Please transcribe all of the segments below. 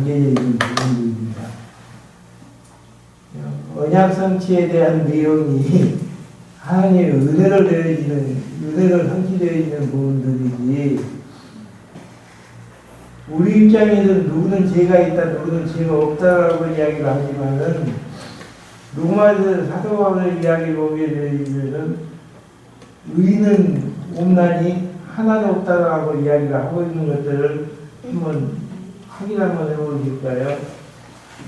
관계적인 부분들입니다. 언약 성취에 대한 내용이 하나님의 은혜로 되어지는 은혜로 성취되어지는 부분들이지 우리 입장에서는 누구는 죄가 있다 누구는 죄가 없다라고 이야기를 하지만은 로마서 사도 바울의 이야기 보게 되면은 의는 없나니 하나도 없다라고 이야기를 하고 있는 것들을 한번 확인 한번 해보실까요?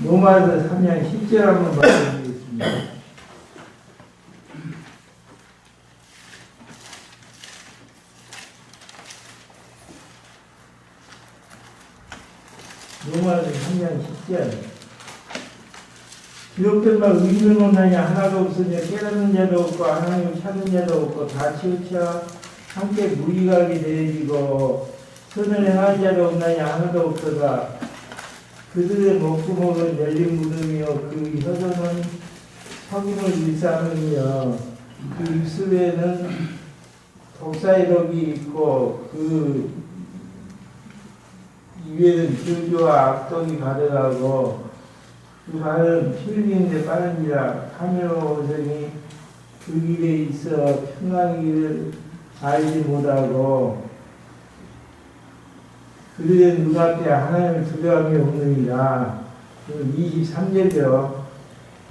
로마서 3장 10절 한번 말씀드리겠습니다. 로마서 3장 10절 기록된 바 의는 없나니 하나도 없으며 깨닫는 자도 없고 하나님을 찾는 자도 없고 다 치우쳐 함께 무기하게 되어지고 선을 행한 자도 없나니 하나도 없도다. 그들의 목구멍은 열린 무덤이요. 그 혀도는 석임을 일삼으며 그 입술에는 독사의 독이 있고 그 입에는 저주와 악독이 가득하고 그 발은 피 흘리는데 빠른지라 카멜로성이 그 길에 있어 평안하기를 알지 못하고 그들의 눈앞에 하나님을 두려움이 없느니라 23절이요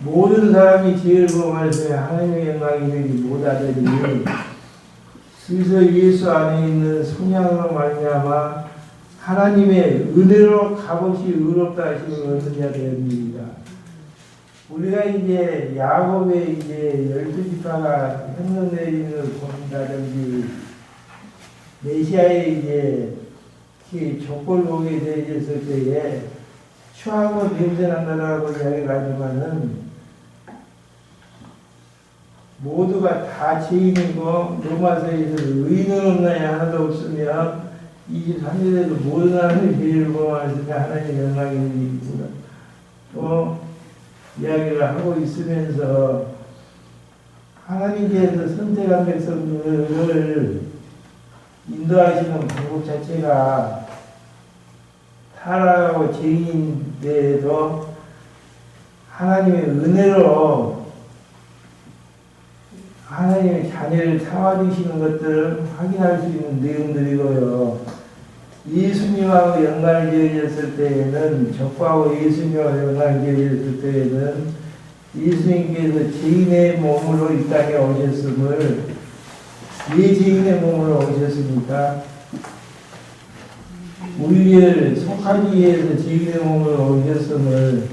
모든 사람이 죄를 범하였으며 하나님의 영광이 되지 못하더니 그래서 예수 안에 있는 성령으로 말미암아 하나님의 은혜로 값없이 의롭다 하심을 얻는 자 되었습니다. 우리가 이제 야곱의 이제 열두 지파가 것을 본다든지 메시아의 이제 그 족보를 보게 되었을 때에 추하고 냄새난다라고 이야기를 하지만은 모두가 다 죄인이고 로마서에서 의는 없나야 하나도 없으며 23절에도 모든 하나님의 죄를 범하시며 하나님의 영광이 있구나 또 이야기를 하고 있으면서 하나님께서 선택한 백성들을 인도하시는 방법 자체가 타락하고 죄인인데도 하나님의 은혜로 하나님의 자녀를 삼아주시는 것들을 확인할 수 있는 내용들이고요. 예수님하고 연관되어졌을 때에는 적과하고 예수님하고 연관되어졌을 때에는 예수님께서 죄인의 몸으로 이 땅에 오셨음을 왜 죄인의 몸으로 오셨습니까? 우리를 속하기 위해서 죄인의 몸으로 오셨음을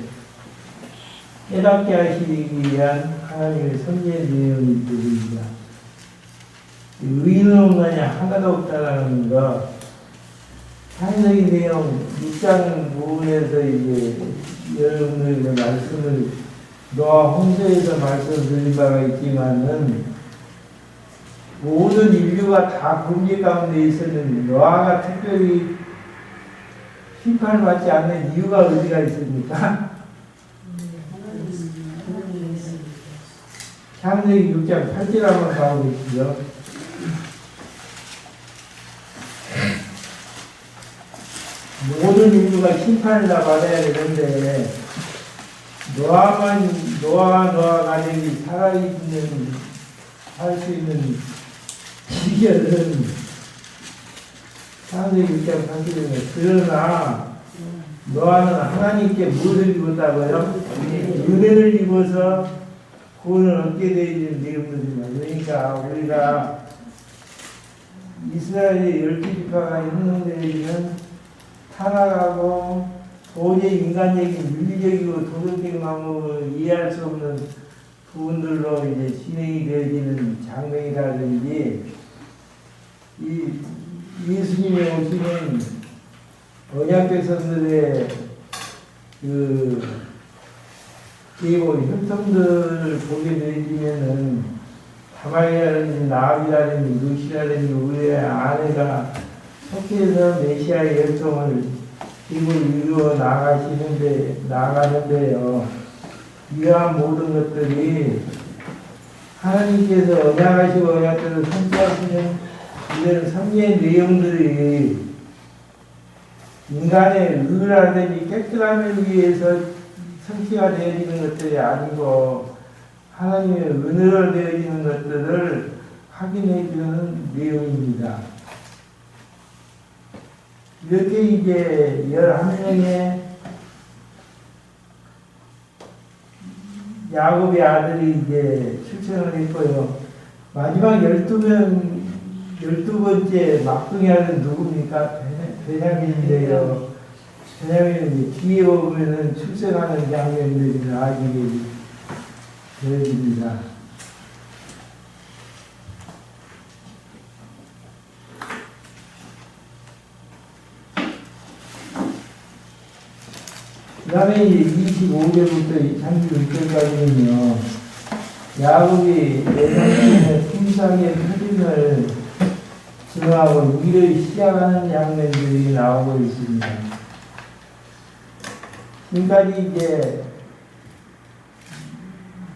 깨닫게 하시기 위한 하나님의 선지의 내용들입니다. 의인은 없느냐 하나도 없다라는 거 창세기 내용 6장 부분에서 이제 여러분들에게 말씀을 노아 홍수에서 말씀드린 바가 있지만은 모든 인류가 다 범죄 가운데 있었는데 노아가 특별히 심판을 받지 않는 이유가 어디가 있습니까? 창세기 6장 8절 한번 가보시죠. 모든 인류가 심판을 다 받아야 되는데 노아만 노아 노아 가족이 살아있는 살 수 있는 비결은 창세기 6장 8절에 그러나 노아는 하나님께 무엇을 입었다고요? 은혜를 입어서 구원을 얻게 되는 내용들입니다. 그러니까 우리가 이스라엘의 열두 지파가 형성되어 있는 타락하고 도저히 인간적인 윤리적이고 도덕적인 방법을 이해할 수 없는 부분들로 이제 진행이 되어지는 장면이라든지 이 예수님의 오시는 언약 백성들의 그 그리고 혈통들을 보게 되면은 다말이라든지 나압이라든지 루시라든지 우리의 아내가 속해서 메시아의 혈통을 힘을 이루어 나가시는데 나가는데요. 이러한 모든 것들이 하나님께서 언약하시고 언약들을 선포하시는 이런 성리의 내용들이 인간의 의라든지 깨끗함을 위해서 성취가 되어지는 것들이 아니고 하나님의 은혜로 되어지는 것들을 확인해 주는 내용입니다. 이렇게 이제 11명의 야곱의 아들이 이제 출생을 했고요. 마지막 12명, 12번째 막둥이 아들은 누굽니까? 베냐민인데요. 베냐민은 뒤에 보면은 출생하는 장면들이 나중에 되어집니다. 그 다음에 이제 25절부터 36절까지는요, 야곱이 예상의 품상의 표준을 증하고 일을 시작하는 장면들이 나오고 있습니다. 지금까지 이제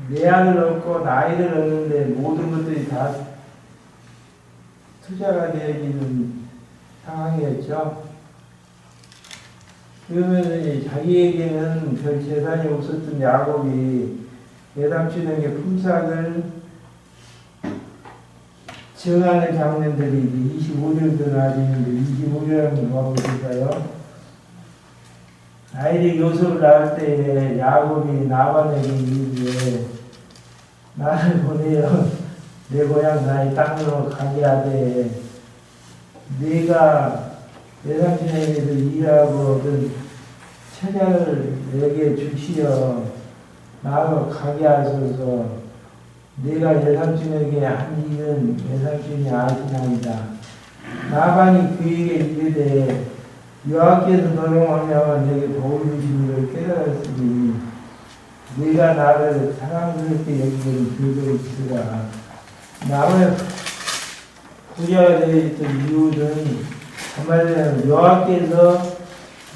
내 아들 얻고 나이를 얻는데 모든 것들이 다 투자가 되어지는 상황이었죠. 그러면 자기에게는 별 재산이 없었던 야곱이 예담치는 게 품삯을 증하는 장면들이 이제 25절도 나와있는데 25절 한번 봐보실까요? 아이들이 요셉을 낳을 때 야곱이 나반에게 이르되 나를 보내어 내 고향 나의 땅으로 가게 하되 네가 내 삼촌에게서 일하고 얻은 처자를 내게 주시어 나로 가게 하소서 내가 내 삼촌에게 한 일은 내 삼촌이 아시나이다 나반이 그에게 이르되 여호와께서 너로 말미암아 내게 복을 주심을 깨달았으니 네가 나를 사랑스럽게 여기는 그대로 있으라 나의 부자가 되어있던 이유는 한마디로 여호와께서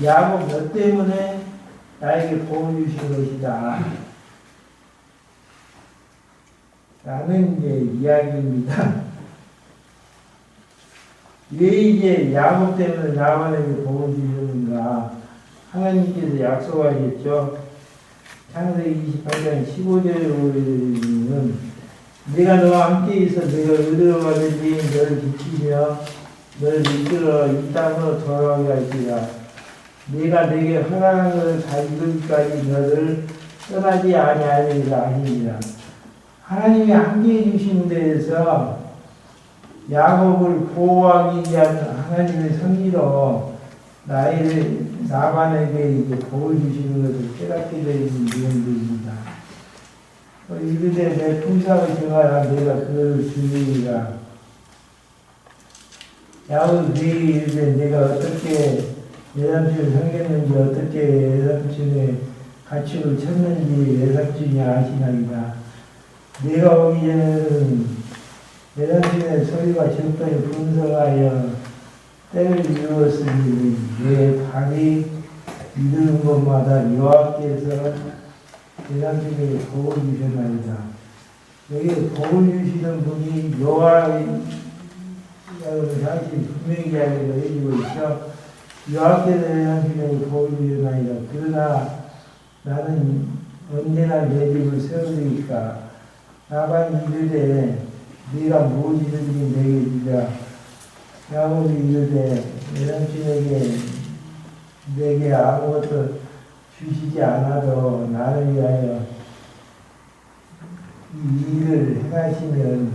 야곱 너 때문에 나에게 복을 주신 것이다. 라는 이제 이야기입니다. 왜 이제 야곱 때문에 나만에게 복을 주셨는가? 하나님께서 약속하셨죠. 창세기 28장 15절에 보면 내가 너와 함께 있어 내가 의로워 가든지 너를 지키며 너를 이끌어 이 땅으로 돌아오게 할지라 네가 내게 허락한 것을 다 이루기까지 너를 떠나지 아니하리라 하시니라 하나님이 함께 해 주신 데에서 야곱을 보호하기 위한 하나님의 섭리로 나의 나반에게 이제 복을 주시는 것을 깨닫게 되는 내용들입니다. 어, 이르되 내 품삯을 정하라 내가 그를 주리라 야곱이 그에게 이르되 내가 어떻게 내 삼촌을 섬겼는지 어떻게 가축을 쳤는지 내 삼촌이 아시나이다. 내가 오기 전에는 내 삼촌의 소리가 적당히 분석하여 때를 이루었으니 내 발이 이르는 곳마다 여호와께서 내 삼촌에게 복을 주셨나이다. 여기 복을 주시는 분이 여호와 여러분 사실 분명히 이야기를 해주고 있죠. 여호와께서 내 삼촌에게 복을 주셨나이다. 그러나 나는 언제나 내 집을 세우리까 나만 이르되 네가 무엇이든지 내게 주자. 야곱이 이르되 내 삼촌에게 내게 아무것도 주시지 않아도 나를 위하여 이 일을 행하시면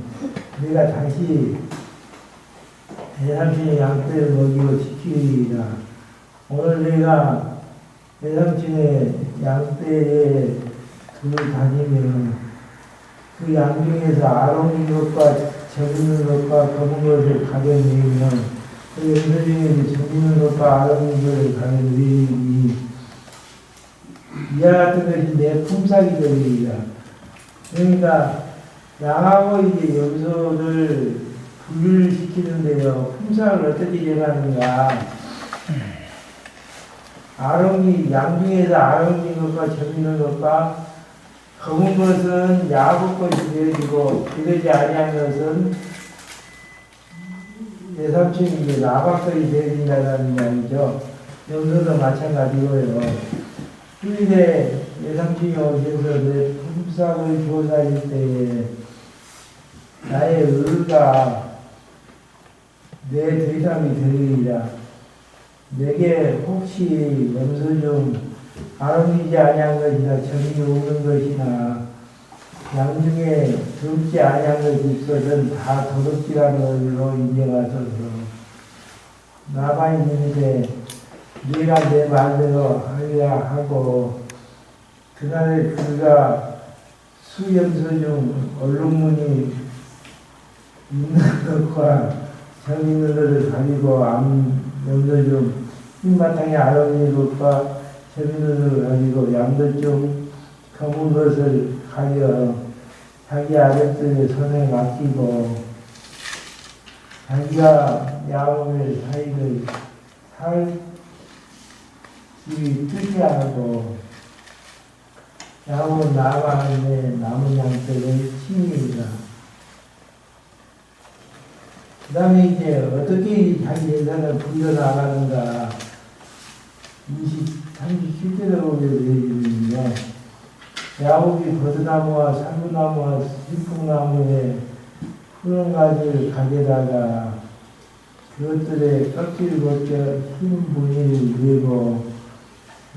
내가 다시 내 삼촌의 양떼를 먹이고 지키리라 오늘 내가 내 삼촌의 양떼에 둘을 다니면 그 양 중에서 아롱인 것과 적는 것과 검은 것을 가져내면 그 염소 중에서 적는 것과 아롱인 것을 가져내니 이와 같은 것이 내 품삯이 되리라. 그러니까 양하고 이제 염소를 분류시키는데요. 품삯을 어떻게 정하는가? 아롱이 양 중에서 아롱인 것과 적는 것과 검은 것은 야곱 것이 되어지고 그러지 아니한 것은 내 삼촌이 이제 나박것이 되어진다는 이야기죠. 여기서도 마찬가지고요. 후일에 예상중에 오셔서 내 품삯을 조사할 때에 나의 의가 내 대상이 되리라. 내게 혹시 염소 중 아름이지 아니한 것이나 정이 없는 것이나 양 중에 더럽지 아니한 것이 있어든 다 더럽지라는 걸로 인정하소서. 나만 있는데 네가 내 말대로 하리라 하고 그날에 그가 수염소 중 얼룩무늬 있는 것과 정 있는 것을 가지고 암 염소 중 흰바탕에 아름이 것과 것을 가지고 양들 중 검은 것을 가려 자기 아랫들의 손에 맡기고 자기가 야곱의 사이를 살이 특이하고 야곱은 나만의 남은 양떼를 치입니다. 그 다음에 이제 어떻게 자기 예산을 불려나가는가 20, 37절에 보게 되어있는데 야곱이 버드나무와 살구나무와 신풍나무에 푸른 가지를 가게다가 그것들의 껍질을 벗겨 흰 무늬를 내고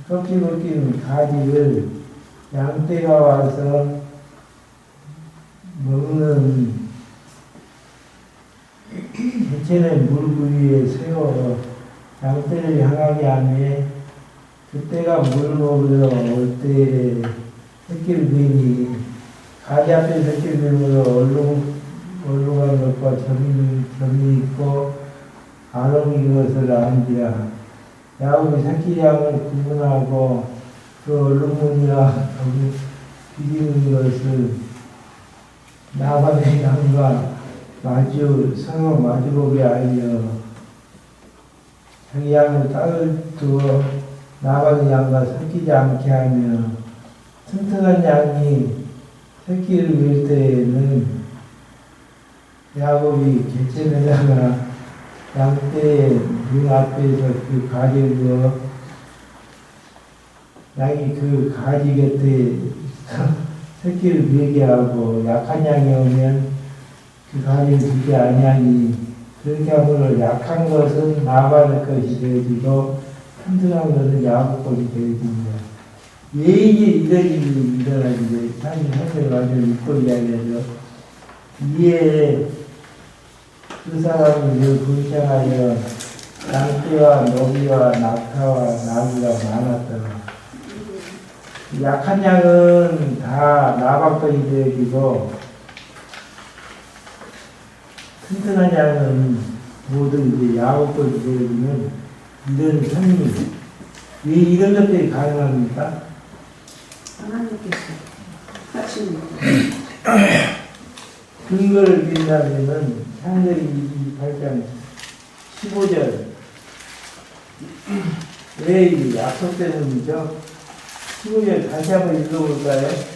껍질 벗긴 가지를 양떼가 와서 먹는 개체의 물 위에 세워 양떼를 향하게 하며 그때가 물 먹으러 올 때에 새끼를 베니 가지 앞에 새끼를 베므로 얼룩 얼룩한 것과 점이 점이 있고 아롱이 것을 안지라. 야곱이 새끼 양을 구분하고 그 얼룩무늬와 비비는 것을 나반의 양과 마주 서로 마주보게 하여 자기 양을 땅을 두어 나반의 양과 섞이지 않게 하며 튼튼한 양이 새끼를 낼 때에는 야곱이 개체에다가 양떼의 눈 앞에서 그 가지를 두어 양이 그 가지 곁에 새끼를 메게 하고 약한 양이 오면 그 가지를 주지 아니하니 그렇게 함으로 약한 것은 나발의 것이 되어지고 되어집니다. 왜 이게 이런 일이 일어나는지 사실 사실 완전 이야기하죠. 이에 그 사람이 늘 분창하여 양떼와 노비와 낙타와 나귀가 많았더라. 약한 양은 다 나박거리 되어지고 튼튼한 양은 모두 이제 야곱거리 되어지는 이런 현미. 왜 이런 것들이 가능합니까? 하나님께서 거. 근거를 빈다면은 창세기 28장 15절 왜 이 약속 때문이죠? 15절 다시 한번 읽어볼까요?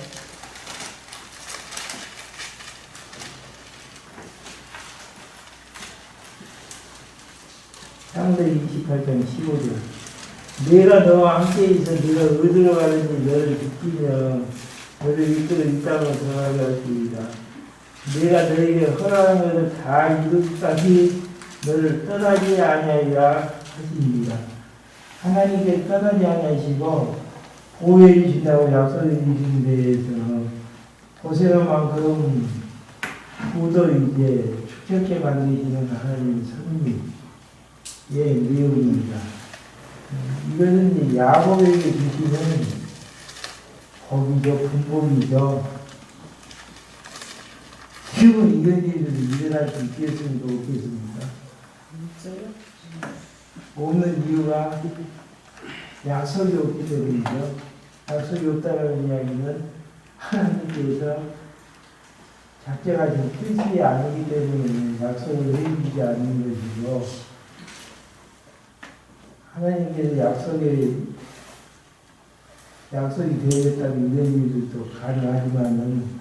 창세기 28장 15절 내가 너와 함께 있어 네가 어디로 가는지 너를 지키며 너를 이끌어 이 땅으로 들어가게 할 것이다. 내가 너에게 허락한 것을 다 이루기까지 너를 떠나지 아니하리라 하십니다. 하나님께 떠나지 아니하시고 보호해 주신다고 약속해 주신 데에서 고생한 만큼 후도 이제 축적해 만드시는 하나님의 선미 의 내용입니다. 이것은 야곱에게 주시는 복이죠, 분복이죠. 지금은 이런 일이 일어날 수 있겠습니까? 없겠습니까? 없는 이유가 약속이 없기 때문이죠. 약속이 없다는 이야기는 하나님께서 작정하신 뜻이 아니기 때문에 약속을 해주지 않는 것이고 하나님께서 약속의 약속이 되어졌다는 이런 일도 가능하지만은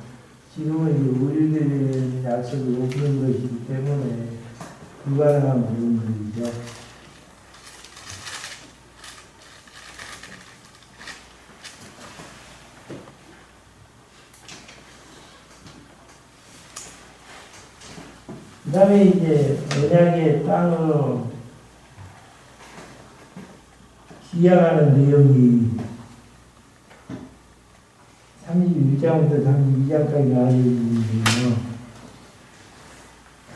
지금은 우리들에는 약속이 없는 것이기 때문에 불가능한 부분들이죠. 그 다음에 이제 언약의 땅으로 기약하는 내용이 31장부터 32장까지 나와 있는데요.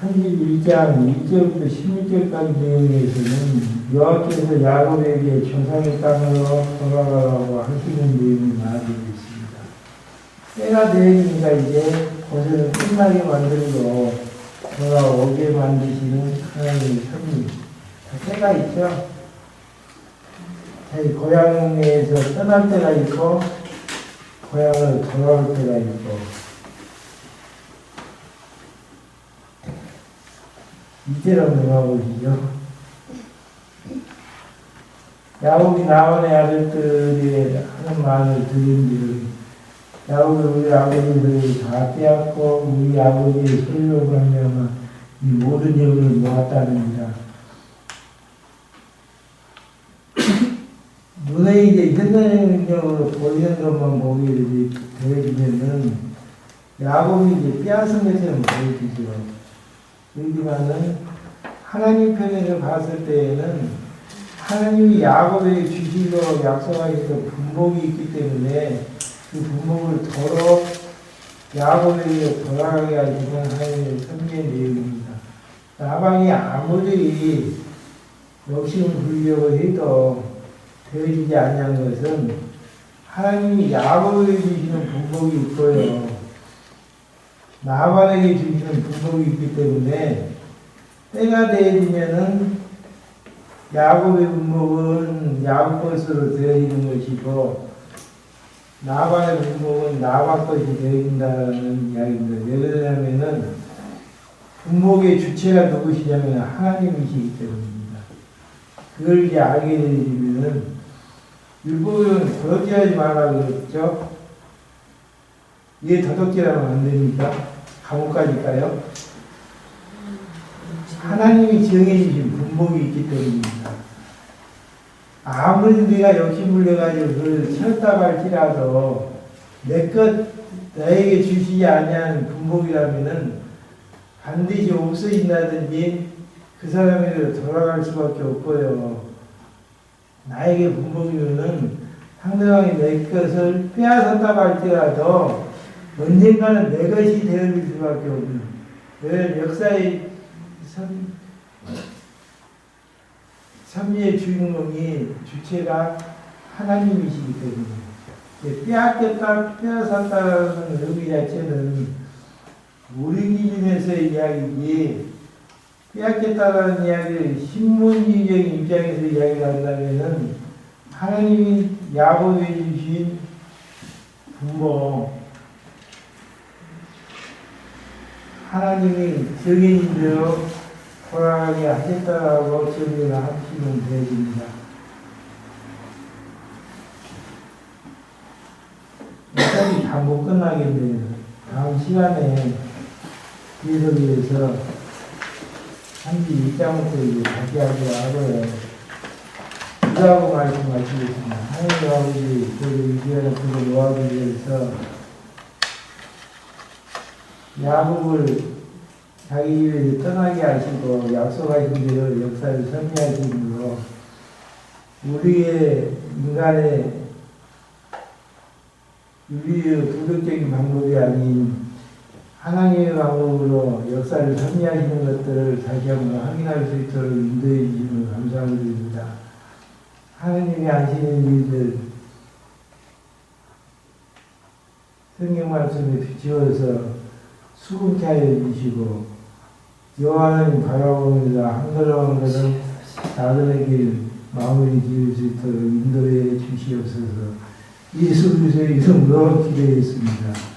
31장 1절부터 16절까지 내용에서는 여호와께서 야곱에게 조상의 땅으로 돌아가라고 하시는 내용이 나와지고 있습니다. 때가 되니까 이제 고생을 끝나게 만들고 돌아오게 만드시는 하나님의 섭리. 때가 있죠. 고향에서 떠날 때가 있고 고향으로 돌아올 때가 있고 이제로 넘어가보시죠. 야곱이 나원의 아들들이 하는 말을 들은지 야곱이 우리 아버지들을 다 빼앗고 우리 아버지의 소유로 하면 이 모든 영을 모았다는니다 눈에 이제 현장적으로 보이는 것만 보게 되어지면은 야곱이 이제 빼앗은 것처럼 보여지죠. 그렇지만은 하나님 편에서 봤을 때에는 하나님이 야곱에게 주시고 약속하셔서 분복이 있기 때문에 그 분복을 더러 야곱에게 돌아가게 하시는 하나님의 선비의 내용입니다. 나방이 아무리 욕심을 부리려고 해도 되어지지 아니한 것은 하나님이 야곱에게 주시는 분복이 있고요. 나반에게 주시는 분복이 있기 때문에 때가 되어지면은 야곱의 분복은 야곱 것으로 되어지는 것이고 나반의 분복은 나반 것이 되어진다는 이야기입니다. 왜 그러냐면은 분복의 주체가 누구시냐면 하나님이시기 때문입니다. 그걸 이제 알게 되면은 율법은 도덕질하지 말라 그랬죠. 얘 도덕질하면 안 됩니까? 감옥 가니까요. 하나님이 정해주신 분복이 있기 때문입니다. 아무리 내가 욕심을 내가지고 그걸 채웠다고 할지라도 내 것 나에게 주시지 아니한 분복이라면은 반드시 없어진다든지 그 사람에게 돌아갈 수밖에 없고요. 나에게 분복이면은 상대방이 내 것을 빼앗았다고 할지라도 언젠가는 내 것이 되어질 수밖에 없는 왜 역사의 선, 선미의 주인공이 주체가 하나님이시기 때문에 빼앗겼다 빼앗았다는 의미 자체는 우리 기준에서의 이야기지 빼앗겼다는 이야기를 신문지적인 입장에서 이야기를 한다면은 하나님이 야곱에 주신 부모 하나님이 정해진 대로 돌아가게 하셨다라고 정리를 하시면 되겠습니다. 여기까지 다못 끝나겠네요. 다음 시간에 계속해서 32장부터 이제 다시 하기로 하고요. 이라고 말씀하시겠습니다. 하나님 아버지, 저를 위하여 그를 모아주기 위해서 야곱을 자기 집에서 떠나게 하시고 약속하신 대로 역사를 선미하심으로 우리의 인간의 우리의 도덕적인 방법이 아닌 하나님의 방법으로 역사를 선미하시는 것들을 다시 한번 확인할 수 있도록 인도해 주시면 감사드립니다. 하나님이 하시는 일들 성경 말씀에 비추어서 수긍케 하여 주시고 여호와는 바라보면서 한가로운 것은 나들에게 마무리 지을 수 있도록 인도해 주시옵소서 예수 그리스도의 이름으로 기도했습니다.